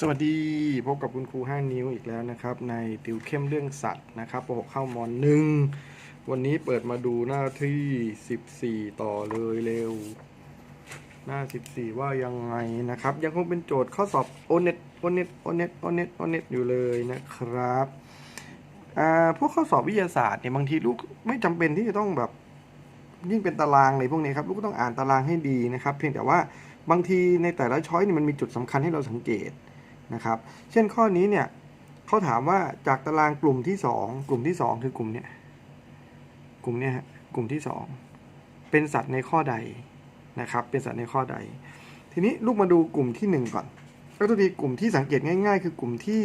สวัสดี พบกับคุณครู 5 นิ้วอีกแล้วนะครับ ในติวเข้มเรื่องสัตว์นะครับป .6 เข้ามหนึ่งวันนี้เปิดมาดูหน้าที่ 14 ต่อเลยเร็ว หน้า 14 ว่ายังไงนะครับ ยังคงเป็นโจทย์ข้อสอบโอเน็ตโอเน็ตโอเน็ตโอเน็ตโอเน็ตอยู่เลยนะครับพวกข้อสอบวิทยาศาสตร์เนี่ยบางทีลูกไม่จำเป็นที่จะต้องแบบยิ่งเป็นตารางเลยพวกนี้ครับลูกก็ต้องอ่านตารางให้ดีนะครับ เพียงแต่ว่าบางทีในแต่ละช้อยนี่มันมีจุดสำคัญให้เราสังเกต นะครับ เช่นข้อนี้เนี่ยเขาถามว่าจากตารางกลุ่มที่สองกลุ่มที่สองคือกลุ่มเนี้ยกลุ่มเนี้ยฮะกลุ่มที่สองเป็นสัตว์ในข้อใดนะครับ เป็นสัตว์ในข้อใด ทีนี้ลูกมาดูกลุ่มที่หนึ่งก่อนก็ตัวทีกลุ่มที่สังเกตง่ายๆ คือกลุ่มที่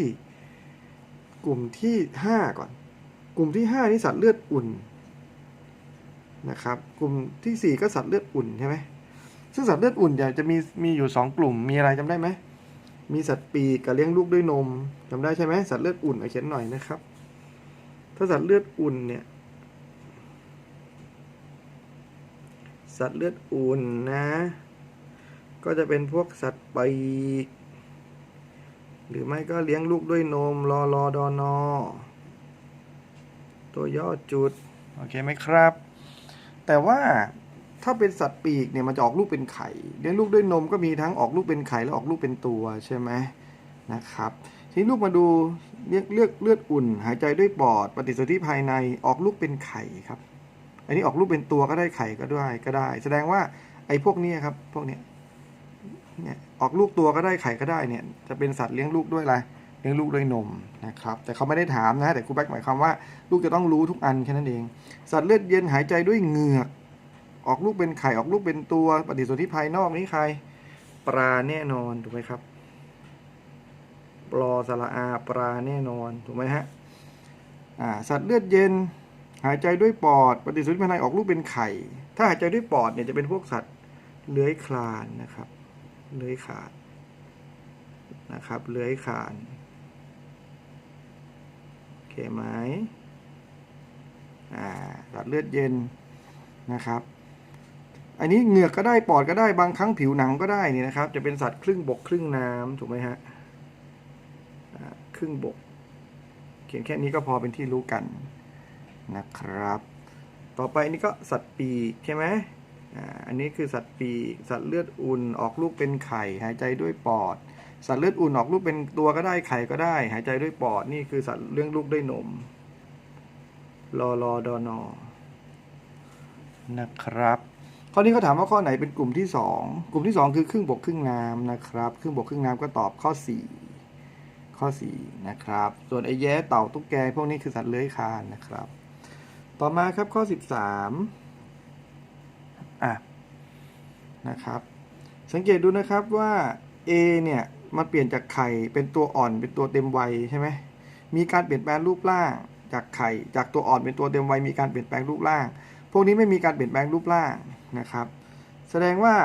กลุ่มที่ห้าก่อน กลุ่มที่ห้านี่สัตว์เลือดอุ่นนะครับ กลุ่มทีสี่ 4 ก็สัตว์เลือดอุ่นใช่ไหมซึ่งสัตว์เลือดอุ่นเนี่ยจะมีมีอยู่ 2 กลุ่มมีอะไรจำได้ไหม มีสัตว์ปีกกับเลี้ยงลูกด้วยนมจำได้ใช่ไหมสัตว์เลือดอุ่นเอาเขียนหน่อยนะครับ ถ้าสัตว์เลือดอุ่นเนี่ย สัตว์เลือดอุ่นนะ ก็จะเป็นพวกสัตว์ปีก หรือไม่ก็เลี้ยงลูกด้วยนมรอรอดอนอตัวย่อจุด โอเคไหมครับ แต่ว่า ถ้าเป็นสัตว์ปีกเนี่ยมันจะออกลูกเป็นไข่เลี้ยงลูกด้วยนมก็มีทั้งออกลูกเป็นไข่และออกลูกเป็นตัวใช่ไหมนะครับทีนี้ลูกมาดูเลือกเลือกเลือดอุ่น หายใจด้วยปอด ปฏิสนธิภายในออกลูกเป็นไข่ครับ อันนี้ออกลูกเป็นตัวก็ได้ไข่ก็ได้ก็ได้ แสดงว่าไอ้พวกนี้ครับพวกเนี้ยเนี่ยออกลูกตัวก็ได้ไข่ก็ได้เนี่ยจะเป็นสัตว์เลี้ยงลูกด้วยอะไรเลี้ยงลูกด้วยนมนะครับแต่เขาไม่ได้ถามนะแต่ครูแบ็กหมายความว่า ลูกจะต้องรู้ทุกอันแค่นั้นเอง สัตว์เลือดเย็นหายใจด้วยเหงือก ออกลูกเป็นไข่ออกลูกเป็นตัวปฏิสนธิภายนอกนี่ใคร ปลาแน่นอนถูกไหมครับ ปลอสระอาปลาแน่นอนถูกไหมฮะอ่าสัตว์เลือดเย็น หายใจด้วยปอด ปฏิสนธิภายในออกลูกเป็นไข่ ถ้าหายใจด้วยปอดเนี่ยจะเป็นพวกสัตว์เลื้อยคลานนะครับ เลื้อยคลานนะครับ เลื้อยคลานโอเคไหมอ่าสัตว์เลือดเย็นนะครับ อันนี้เหงือกก็ได้ปอดก็ได้บางครั้งผิวหนังก็ได้นี่นะครับ จะเป็นสัตว์ครึ่งบกครึ่งน้ำถูกไหมฮะครึ่งบก เขียนแค่นี้ก็พอเป็นที่รู้กันนะครับ ต่อไปนี่ก็สัตว์ปีกใช่ไหมอันนี้คือสัตว์ปีกสัตว์เลือดอุ่นออกลูกเป็นไข่หายใจด้วยปอด สัตว์เลือดอุ่นออกลูกเป็นตัวก็ได้ไข่ก็ได้ หายใจด้วยปอดนี่คือสัตว์เลี้ยงลูกด้วยนมรอรอดอนอนะครับ ข้อนี้เขาถามว่าข้อไหนเป็นกลุ่มที่สองกลุ่มที่สองคือครึ่งบกครึ่งน้ำนะครับ ครึ่งบกครึ่งน้ำก็ตอบข้อสี่ข้อสี่นะครับ ส่วนไอ้แย้เต่าตุ๊กแกพวกนี้คือสัตว์เลื้อยคลานนะครับ ต่อมาครับข้อสิบสามอะนะครับ สังเกตดูนะครับว่า A เนี่ยมันเปลี่ยนจากไข่เป็นตัวอ่อนเป็นตัวเต็มวัยใช่ไหมมีการเปลี่ยนแปลงรูปร่างจากไข่ จากตัวอ่อนเป็นตัวเต็มวัยมีการเปลี่ยนแปลงรูปร่าง พวกนี้ไม่มีการเปลี่ยนแปลงรูปร่างนะครับ แสดงว่า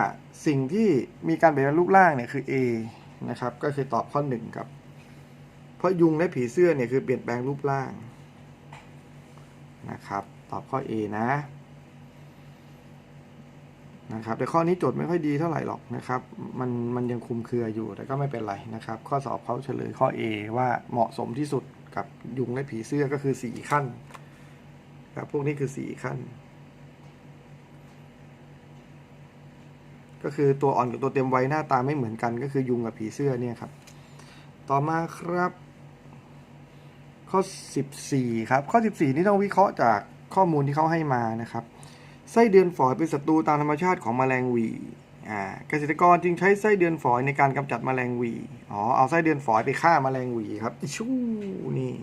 สิ่งที่มีการเปลี่ยนแปลงรูปร่างเนี่ยคือ A นะครับ ก็คือตอบข้อหนึ่งครับ เพราะยุงและผีเสื้อเนี่ยคือเปลี่ยนแปลงรูปร่างนะครับ ตอบข้อ A นะนะครับแต่ข้อนี้โจทย์ไม่ค่อยดีเท่าไหร่หรอกนะครับ มันมันยังคุมเครืออยู่แต่ก็ไม่เป็นไรนะครับ ข้อสอบเขาเฉลยข้อ A ว่าเหมาะสมที่สุดกับยุงและผีเสื้อก็คือ 4 ขั้นครับพวกนี้คือ 4 ขั้น ก็คือตัวอ่อนกับตัวเต็มวัยหน้าตาไม่เหมือนกัน ก็คือยุงกับผีเสื้อเนี่ยครับ ต่อมาครับ ข้อ 14 ครับ ข้อ 14 นี่ต้องวิเคราะห์จากข้อมูลที่เขาให้มานะครับไส้เดือนฝอยเป็นศัตรูตามธรรมชาติของแมลงวีอ่าเกษตรกรจึงใช้ไส้เดือนฝอยในการกำจัดแมลงวีอ๋อเอาไส้เดือนฝอยไปฆ่าแมลงวีครับอิชูนี่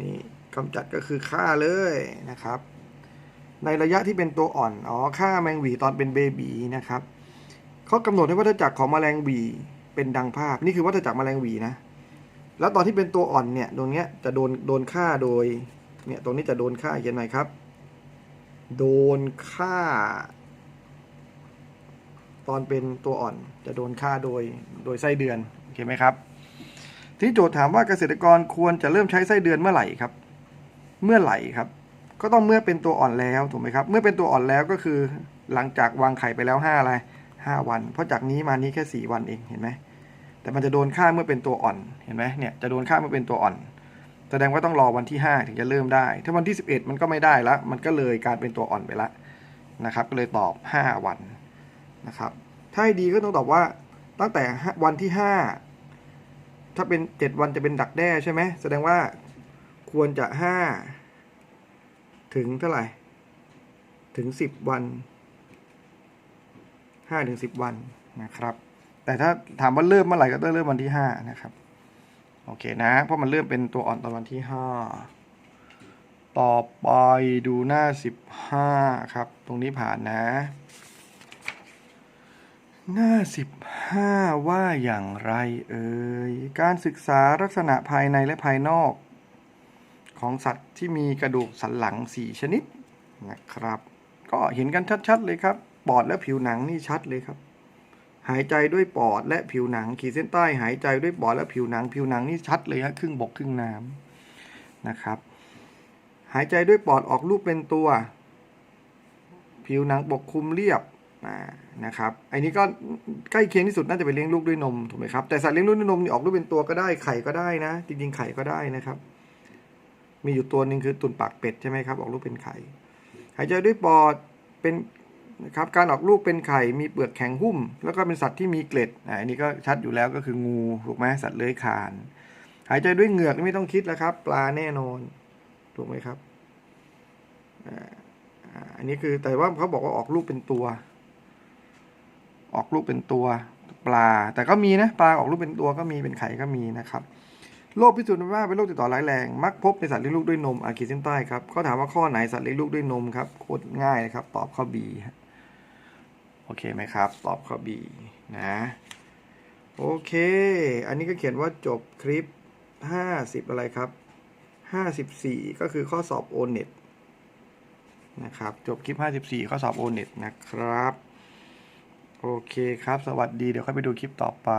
นี่กำจัดก็คือฆ่าเลยนะครับ ในระยะที่เป็นตัวอ่อน อ๋อฆ่าแมลงวีตอนเป็นเบบีนะครับ เขากำหนดให้วัฏจักรของแมลงวีเป็นดังภาพ นี่คือวัฏจักรแมลงวีนะ แล้วตอนที่เป็นตัวอ่อนเนี่ยตรงเนี้ยจะโดนโดนฆ่าโดยเนี่ยตรงนี้จะโดนฆ่าเขียนไหนครับ โดนฆ่า ตอนเป็นตัวอ่อนจะโดนฆ่าโดยโดยไส้เดือนโอเคไหมครับ ทีนี้โจทย์ถามว่าเกษตรกรควรจะเริ่มใช้ไส้เดือนเมื่อไหร่ครับ เมื่อไหร่ครับ ก็ต้องเมื่อเป็นตัวอ่อนแล้วถูกไหมครับ เมื่อเป็นตัวอ่อนแล้วก็คือหลังจากวางไข่ไปแล้วห้าอะไร ห้าวัน เพราะจากนี้มานี้แค่สี่วันเองเห็นไหมแต่มันจะโดนค่าเมื่อเป็นตัวอ่อนเห็นไหมเนี่ยจะโดนค่าเมื่อเป็นตัวอ่อน แสดงว่าต้องรอวันที่ 5 ถึงจะเริ่มได้ ถ้าวันที่ 11 มันก็ไม่ได้ละมันก็เลยการเป็นตัวอ่อนไปละนะครับ ก็เลยตอบ 5 วันนะครับ ถ้าให้ดีก็ต้องตอบว่าตั้งแต่วันที่ 5 ถ้าเป็น 7 วันจะเป็นดักแด้ใช่ไหมแสดงว่าควรจะ 5 ถึงเท่าไหร่ ถึง 10 วัน 5ถึง10 วันนะครับ แต่ถ้าถามว่าเริ่มเมื่อไหร่ก็ต้องเริ่มวันที่ 5 นะครับ โอเคนะ เพราะมันเริ่มเป็นตัวอ่อนตอนวันที่ 5 ต่อไปดูหน้า 15 ครับ ตรงนี้ผ่านนะ หน้า 15 ว่าอย่างไรเอ่ย การศึกษาลักษณะภายในและภายนอก ของสัตว์ที่มีกระดูกสันหลัง 4 ชนิดนะครับ ก็เห็นกันชัด ๆ เลยครับ ปอดและผิวหนังนี่ชัดเลยครับ หายใจด้วยปอดและผิวหนัง ขีดเส้นใต้หายใจด้วยปอดและผิวหนัง ผิวหนังนี่ชัดเลยฮะครึ่งบกครึ่งน้ำนะครับ หายใจด้วยปอดออกรูปเป็นตัว ผิวหนังปกคลุมเรียบนะครับอันนี้ก็ใกล้เคียงที่สุดน่าจะเป็นเลี้ยงลูกด้วยนมถูกไหมครับแต่สัตว์เลี้ยงลูกด้วยนมนี่ออกรูปเป็นตัวก็ได้ไข่ก็ได้นะ จริงๆไข่ก็ได้นะครับ มีอยู่ตัวหนึ่งคือตุ่นปากเป็ดใช่ไหมครับออกลูกเป็นไข่หายใจด้วยปอดเป็น นะครับการออกลูกเป็นไข่มีเปลือกแข็งหุ้ม แล้วก็เป็นสัตว์ที่มีเกล็ดอันนี้ก็ชัดอยู่แล้วก็คืองูถูกไหมสัตว์เลื้อยคลาน หายใจด้วยเหงือกนี่ไม่ต้องคิดแล้วครับ ปลาแน่นอนถูกไหมครับอันนี้คือแต่ว่าเขาบอกว่าออกลูกเป็นตัว ออกลูกเป็นตัวปลา แต่ก็มีนะปลาออกลูกเป็นตัวก็มีเป็นไข่ก็มีนะครับโรคพิษสุนัขบ้าเป็นโรคติดต่อร้ายแรง มักพบในสัตว์เลี้ยงลูกด้วยนมอาขีดเส้นใต้ครับเขาถามว่าข้อไหนสัตว์เลี้ยงลูกด้วยนมครับโคตรง่ายนะครับ ตอบข้อ B ฮะ โอเคไหมครับ ตอบข้อ B นะ โอเค อันนี้ก็เขียนว่าจบคลิป 50 อะไรครับ 54 ก็คือข้อสอบ o n e t นะครับ จบคลิป 54 ข้อสอบ o n e t นะครับ โอเคครับ สวัสดี เดี๋ยวค่อยไปดูคลิปต่อไป